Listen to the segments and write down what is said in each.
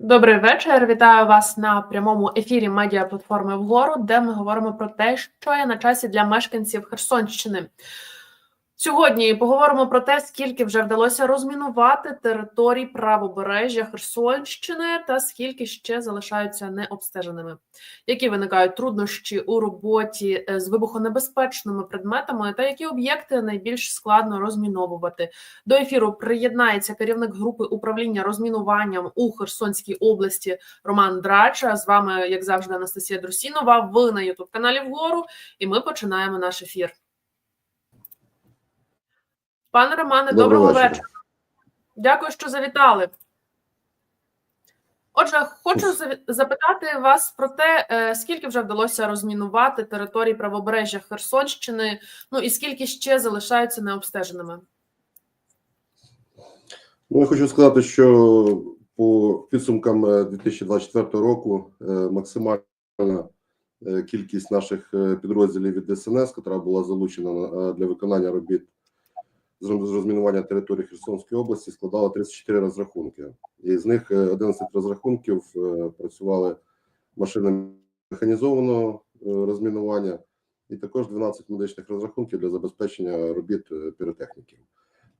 Добрий вечір. Вітаю вас на прямому ефірі медіаплатформи вгору, де ми говоримо про те, що є на часі для мешканців Херсонщини. Сьогодні поговоримо про те, скільки вже вдалося розмінувати територій правобережжя Херсонщини, та скільки ще залишаються необстеженими, які виникають труднощі у роботі е, з вибухонебезпечними предметами, та які об'єкти найбільш складно розміновувати. До ефіру приєднається керівник групи управління розмінуванням у Херсонській області Роман Драча. З вами, як завжди, Анастасія Друсінова. Ви на Ютуб каналі Вгору, і ми починаємо наш ефір. Пане Романе, доброго, Доброго вечора. вечора. Дякую, що завітали. Отже, хочу запитати вас про те, е, скільки вже вдалося розмінувати території правобережжя Херсонщини, ну і скільки ще залишаються необстеженими. Ну, я хочу сказати, що по підсумкам е, 2024 року е, максимальна е, кількість наших е, підрозділів від ДСНС, яка була залучена е, для виконання робіт з розмінування території Херсонської області, складала 34 розрахунки. І з них е, 11 розрахунків е, працювали машини механізованого е, розмінування, і також 12 медичних розрахунків для забезпечення робіт е, піротехніків.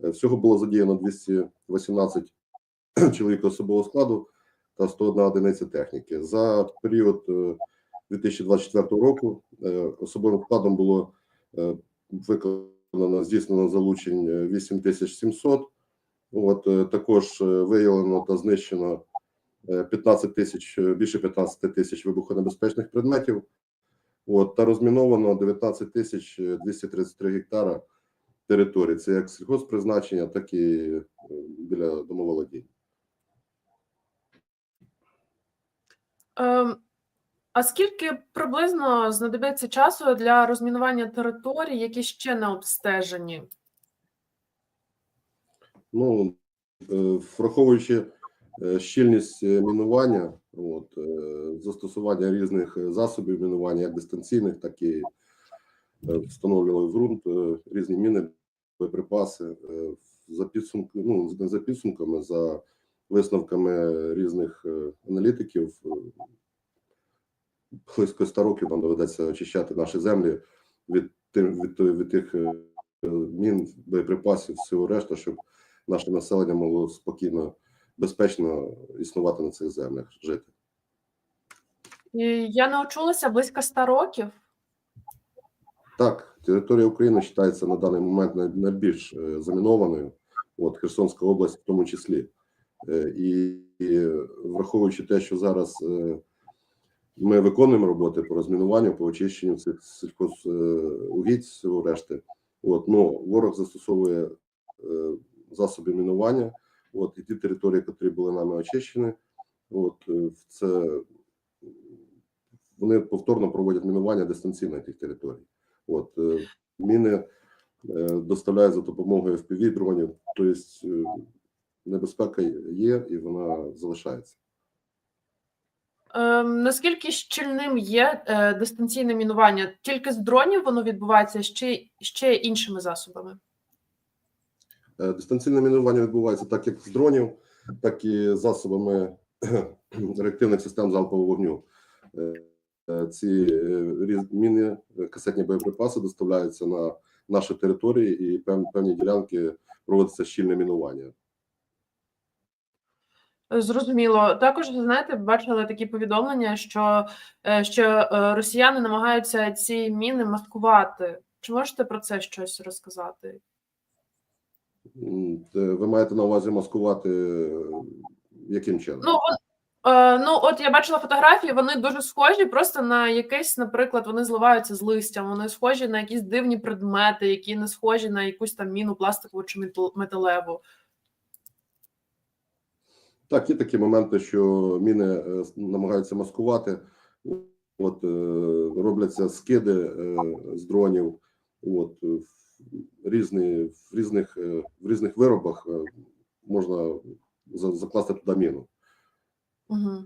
Е, Всього було задіяно 218 чоловік особового складу та 101 одиниця техніки. За період е, 2024 року е, особовим складом було е, виконано здійснено залучень е, 8700. От е, також е, виявлено та знищено е, 15 тисяч е, більше 15 тисяч вибухонебезпечних предметів. От та розміновано 19 тисяч е, 233 гектара території. Це як сільгоспризначення, так і біля домоволодінь. Ем, а скільки приблизно знадобиться часу для розмінування територій, які ще не обстежені? Ну е, враховуючи е, щільність е, мінування, от застосування різних засобів мінування, як дистанційних, так і встановлювали в ґрунт різні міни, боєприпаси за підсумки, ну не за підсумками, за висновками різних аналітиків. Близько 100 років нам доведеться очищати наші землі від тим від, від тих е, мін, боєприпасів, всього решта, щоб наше населення могло спокійно, безпечно існувати на цих землях, жити. Я навчилася близько 100 років. Так, територія України вважається на даний момент найбільш е, замінованою, от Херсонська область в тому числі. Е, І, і враховуючи те, що зараз ми виконуємо роботи по розмінуванню, по очищенню цих сільхозугідь, всього решти, от, ну, ворог застосовує е, засоби мінування, от, і ті території, які були нами очищені, от, е, це вони повторно проводять мінування дистанційно тих територій. От е, міни е, доставляють за допомогою FPV дронів, тобто е, небезпека є і вона залишається. Ем, наскільки щільним є е, дистанційне мінування? Тільки з дронів воно відбувається ще, ще іншими засобами. Е, Дистанційне мінування відбувається так, як з дронів, так і засобами реактивних систем залпового вогню. Е, Ці міни, касетні боєприпаси доставляються на наші території, і пев- певні ділянки проводиться щільне мінування. Зрозуміло. Також знаєте, бачили такі повідомлення, що, е, що е, росіяни намагаються ці міни маскувати. Чи можете про це щось розказати? Ви маєте на увазі маскувати е, яким чином? Ну, е, ну от я бачила фотографії, вони дуже схожі просто на якесь, наприклад, вони зливаються з листям, вони схожі на якісь дивні предмети, які не схожі на якусь там міну пластикову чи метал- металеву. Так, є такі моменти, що міни е, намагаються маскувати. От е, робляться скиди е, з дронів. От в різні в різних в різних виробах можна закласти туди міну. Угу.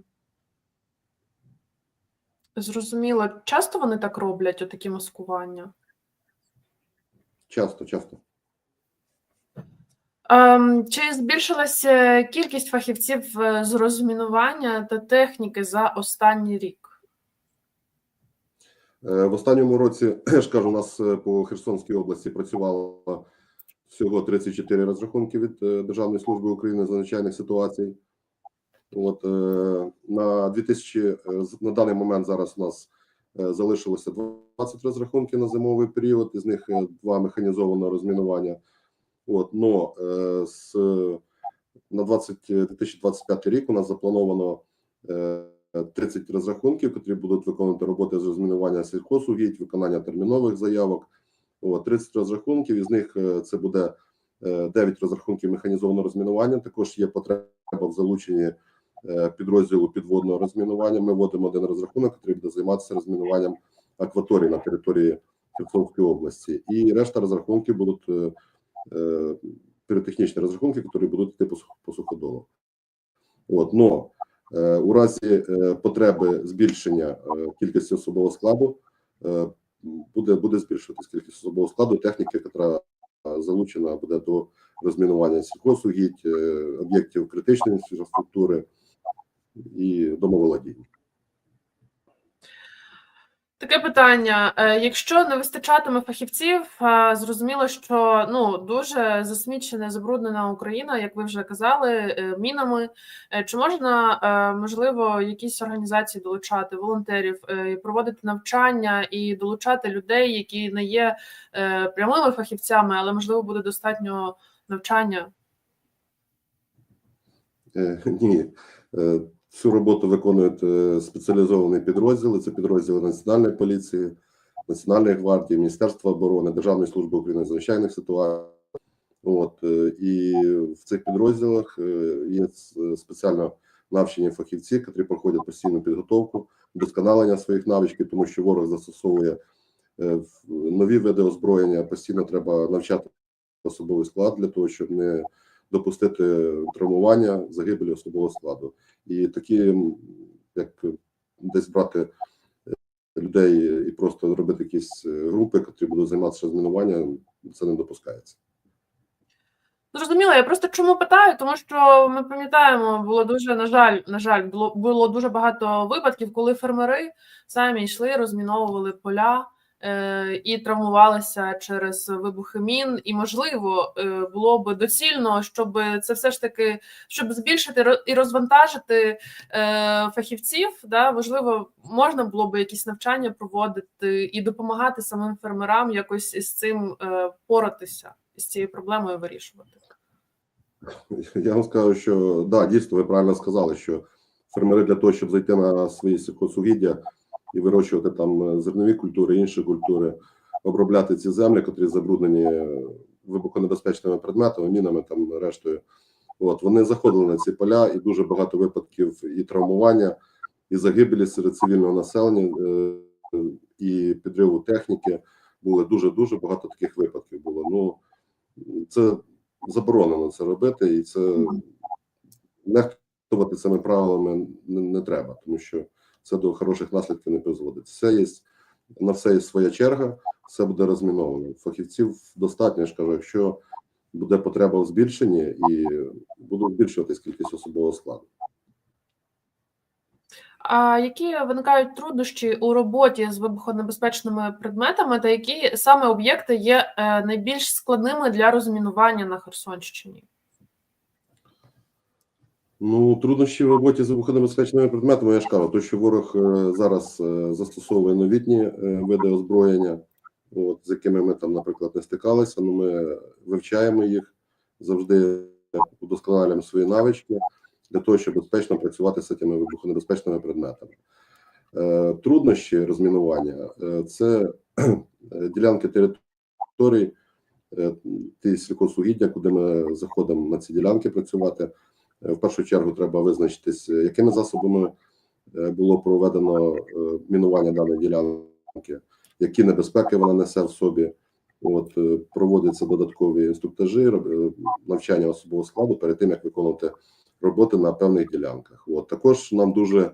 Зрозуміло. Часто вони так роблять, отакі маскування? Часто, часто. Ем, Чи збільшилася кількість фахівців е, з розмінування та техніки за останній рік? Е, В останньому році, я ж кажу, у нас е, по Херсонській області працювало всього 34 розрахунки від Державної служби України з надзвичайних ситуацій. От на 2000, е, з- на даний момент зараз у нас залишилося 20 розрахунків на зимовий період, із них два механізовано розмінування. От, но е, з на 20, 2025 рік у нас заплановано е, 30 розрахунків, які будуть виконувати роботи з розмінування сільхозугідь, виконання термінових заявок. От, 30 розрахунків, із них е, це буде е, 9 розрахунків механізованого розмінування. Також є потреба в залученні е, підрозділу підводного розмінування. Ми вводимо один розрахунок, який буде займатися розмінуванням акваторії на території Херсонської області. І решта розрахунків будуть е, е, піротехнічні розрахунки, які будуть йти по, суходолу. От, но е, у разі е, потреби збільшення е, кількості особового складу е, буде, буде збільшуватись кількість особового складу техніки, яка залучена буде до розмінування сільхозугідь, е, об'єктів критичної інфраструктури і домоволодіння. Таке питання: Е, якщо не вистачатиме фахівців, зрозуміло, що ну дуже засмічена, забруднена Україна, як ви вже казали, е, мінами. Е, Чи можна можливо якісь організації долучати волонтерів, проводити навчання і долучати людей, які не є прямими фахівцями, але можливо буде достатньо навчання? Ні, цю роботу виконують е, спеціалізовані підрозділи. Це підрозділи Національної поліції, Національної гвардії, Міністерства оборони, Державної служби України з надзвичайних ситуацій. От е, і в цих підрозділах е, є спеціально навчені фахівці, які проходять постійну підготовку, вдосконалення своїх навичків, тому що ворог застосовує нові види озброєння. Постійно треба навчати особовий склад для того, щоб не допустити травмування загибелі особового складу. І такі, як десь брати е, людей і просто робити якісь е, групи, які будуть займатися розмінуванням, це не допускається. Зрозуміло, я просто чому питаю, тому що ми пам'ятаємо, було дуже на жаль, на жаль, було було дуже багато випадків, коли фермери самі йшли, розміновували поля і травмувалися через вибухи мін. І можливо е, було би доцільно, щоб це все ж таки щоб збільшити і розвантажити е, фахівців. Да, можливо, можна було би якісь навчання проводити і допомагати самим фермерам якось із цим е, поратися, з цією проблемою вирішувати. Я вам скажу, що да, дійсно, ви правильно сказали, що фермери для того, щоб зайти на свої сільхозугіддя і вирощувати там е, зернові культури, інші культури, обробляти ці землі, котрі забруднені е, вибухонебезпечними предметами, мінами там рештою. От вони заходили на ці поля, і дуже багато випадків і травмування, і загибелі серед цивільного населення, е, і підриву техніки. Були дуже дуже багато таких випадків. Було ну це заборонено це робити, і це нехтувати цими правилами не, не треба, тому що це до хороших наслідків не призводить. Все є на все є своя черга, все буде розміновано. Фахівців достатньо, я ж кажу, якщо буде потреба в збільшенні і буде збільшуватись кількість особового складу. А які виникають труднощі у роботі з вибухонебезпечними предметами, та які саме об'єкти є е, найбільш складними для розмінування на Херсонщині? Ну, труднощі в роботі з вибухонебезпечними предметами, я ж кажу, то що ворог е, зараз е, застосовує новітні е, види озброєння, от, з якими ми там, наприклад, не стикалися, ну ми вивчаємо їх, завжди удосконалюємо свої навички для того, щоб безпечно працювати з цими вибухонебезпечними предметами. Труднощі розмінування це ділянки територій, ті сільхозугіддя, куди ми заходимо на ці ділянки працювати. Е, В першу чергу треба визначитись, е, якими засобами е, було проведено мінування даної ділянки, які небезпеки вона несе в собі. От проводяться додаткові інструктажі, навчання особового складу перед тим, як виконувати роботи на певних ділянках. От також нам дуже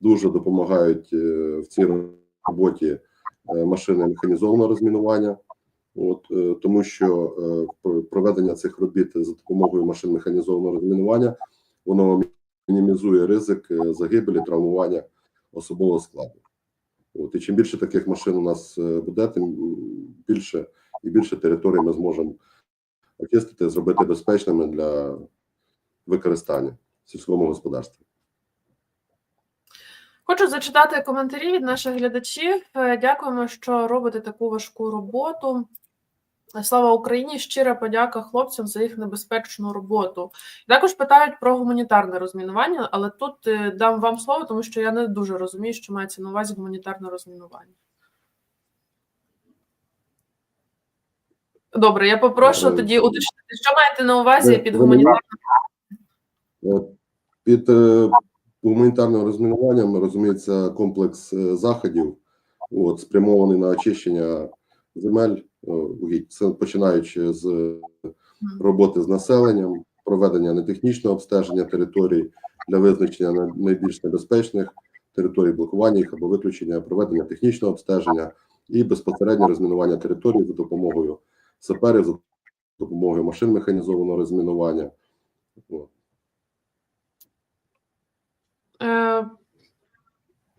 дуже допомагають в цій роботі машини механізованого розмінування. От е, тому, що е, проведення цих робіт за допомогою машин механізованого розмінування воно мінімізує ризик е, загибелі, травмування особового складу. От і чим більше таких машин у нас буде, тим більше і більше територій ми зможемо очистити, зробити безпечними для використання в сільському господарстві. Хочу зачитати коментарі від наших глядачів. Дякуємо, що робите таку важку роботу. Слава Україні! Щира подяка хлопцям за їх небезпечну роботу. Також питають про гуманітарне розмінування, але тут е, дам вам слово, тому що я не дуже розумію, що мається на увазі гуманітарне розмінування. Добре, я попрошу Е, тоді уточнити, що маєте на увазі під гуманітарним. Е, Під е, гуманітарним розмінуванням розуміється комплекс заходів, от, спрямований на очищення земель, е, починаючи з роботи з населенням, проведення нетехнічного обстеження територій для визначення найбільш небезпечних територій, блокування їх або виключення, проведення технічного обстеження і безпосереднє розмінування територій за допомогою саперів, за допомогою машин механізованого розмінування.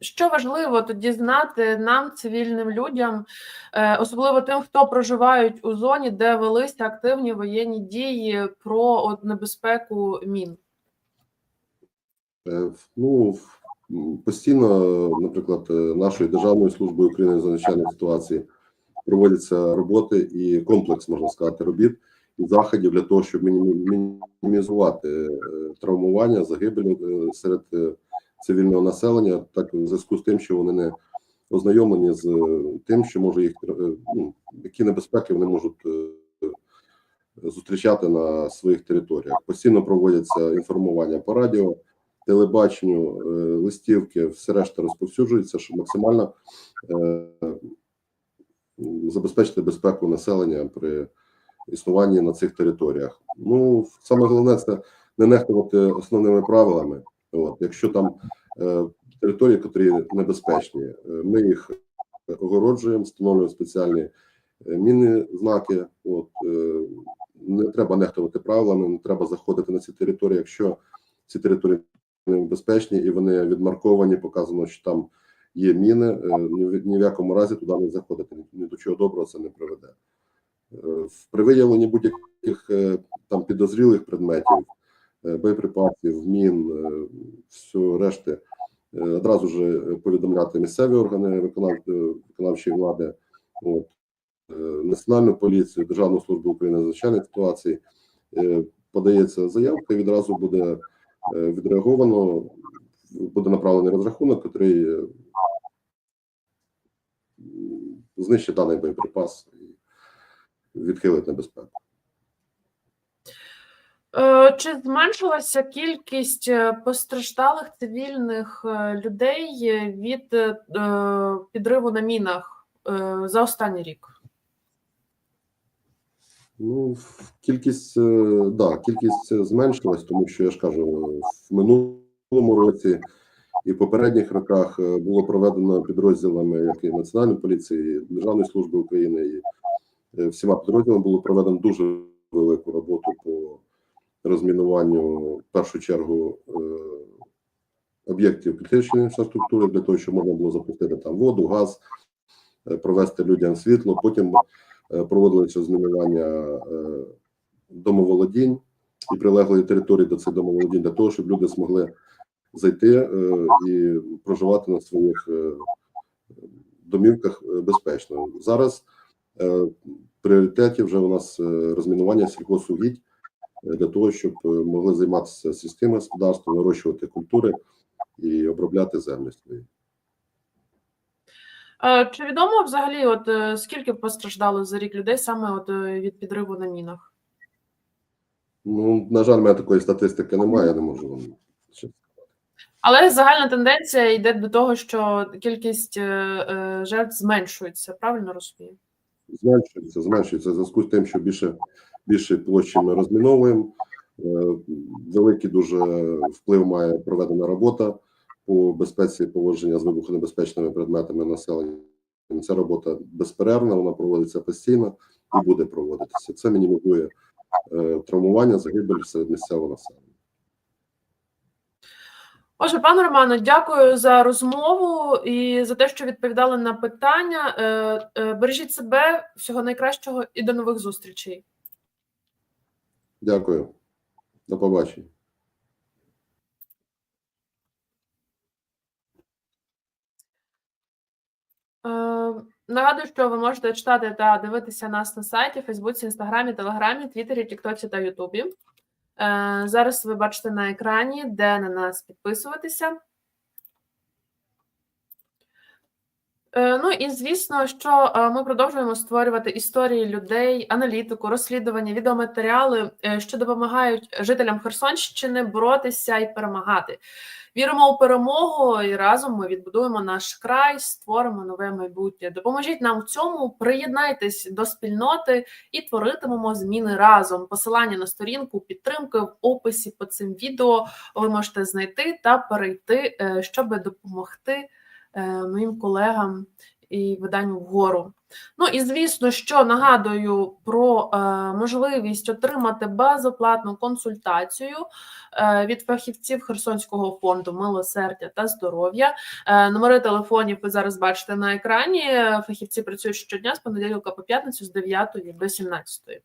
Що важливо тоді знати нам, цивільним людям, е, особливо тим, хто проживають у зоні, де велися активні воєнні дії про от небезпеку мін? Е, Ну, постійно, наприклад, е, нашою Державною службою України з надзвичайних ситуацій проводяться роботи і комплекс, можна сказати, робіт і заходів для того, щоб мінімізувати травмування, загибелі е, серед цивільного населення, так в зв'язку з тим, що вони не ознайомлені з е, тим, що може їх е, ну, які небезпеки вони можуть е, зустрічати на своїх територіях. Постійно проводяться інформування по радіо телебаченню, листівки, все решта розповсюджується, щоб максимально забезпечити безпеку населення при існуванні на цих територіях. Ну, саме головне це не нехтувати основними правилами. От, якщо там е, території, котрі небезпечні, е, ми їх огороджуємо, встановлюємо спеціальні е, міни, знаки. От, е, не треба нехтувати правилами, не треба заходити на ці території, якщо ці території небезпечні і вони відмарковані, показано, що там є міни. е, Ні в якому разі туди не заходити. Ні- до чого доброго це не приведе. Е, При виявленні будь-яких там підозрілих предметів, боєприпасів, мін, е, все решти, е, одразу ж повідомляти місцеві органи виконав, е, виконавчої влади, от, е, Національну поліцію, Державну службу України надзвичайних ситуацій. Е, Подається заявка, і відразу буде е, відреаговано, буде направлений розрахунок, який е, знищить даний боєприпас і відхилить небезпеку. Е, Чи зменшилася кількість е, постраждалих цивільних е, людей від підриву на мінах за останній рік? Ну, кількість, да, кількість зменшилась, тому що я ж кажу, в минулому році і в попередніх роках було проведено підрозділами, як і Національної поліції, і Державної служби України, і всіма підрозділами було проведено дуже велику роботу по розмінуванню в першу чергу е, об'єктів критичної інфраструктури для того, щоб можна було запустити там воду, газ, е, провести людям світло. Потім е, проводилося розмінування е, домоволодінь і прилеглої території до цих домоволодінь для того, щоб люди змогли зайти і проживати на своїх домівках безпечно. Зараз пріоритеті вже у нас розмінування сільгосугідь е, для того, щоб е, могли займатися сільським господарством, вирощувати культури і обробляти землі свої. Е, Чи відомо взагалі, от е, скільки постраждало за рік людей саме от від підриву на мінах? Ну, на жаль, в мене такої статистики немає, я не можу вам чесно Але загальна тенденція йде до того, що кількість жертв зменшується, правильно розумію? зменшується, зменшується в зв'язку з тим, що більше більше площі ми розміновуємо. Е, Великий дуже вплив має проведена робота по безпеці поводження з вибухонебезпечними предметами населення. Ця робота безперервна, вона проводиться постійно. і буде проводитися. Це мінімізує е, травмування, загибель серед місцевого населення. Отже, пане Романо, дякую за розмову і за те, що відповідали на питання. Е, Бережіть себе, всього найкращого і до нових зустрічей. Дякую, до побачення. Е, Нагадую, що ви можете читати та дивитися нас на сайті, Фейсбуці, Інстаграмі, Телеграмі, Твіттері, Тіктоці та Ютубі. Е, Зараз ви бачите на екрані, де на нас підписуватися. Е, Ну і звісно, що е, ми продовжуємо створювати історії людей, аналітику, розслідування, відеоматеріали, е, що допомагають жителям Херсонщини боротися і перемагати. Віримо у перемогу, і разом ми відбудуємо наш край, створимо нове майбутнє. Допоможіть нам в цьому, приєднайтесь до спільноти і творитимемо зміни разом. Посилання на сторінку підтримки в описі по цим відео ви можете знайти та перейти, е, щоб допомогти е, моїм колегам і виданню вгору. Ну і звісно, що нагадую про е, можливість отримати безоплатну консультацію е, від фахівців Херсонського фонду милосердя та здоров'я. Е, номери телефонів ви зараз бачите на екрані. Фахівці працюють щодня з понеділка по п'ятницю з 9 до 17.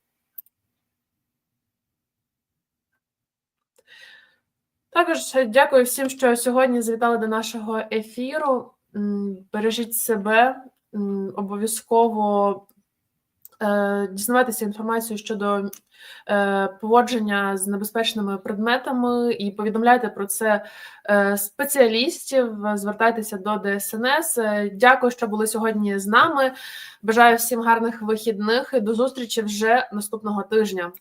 Також дякую всім, що сьогодні завітали до нашого ефіру. Бережіть себе, обов'язково е, дізнавайтеся інформацію щодо е, поводження з небезпечними предметами і повідомляйте про це е, спеціалістів. Звертайтеся до ДСНС. Дякую, що були сьогодні з нами. Бажаю всім гарних вихідних і до зустрічі вже наступного тижня.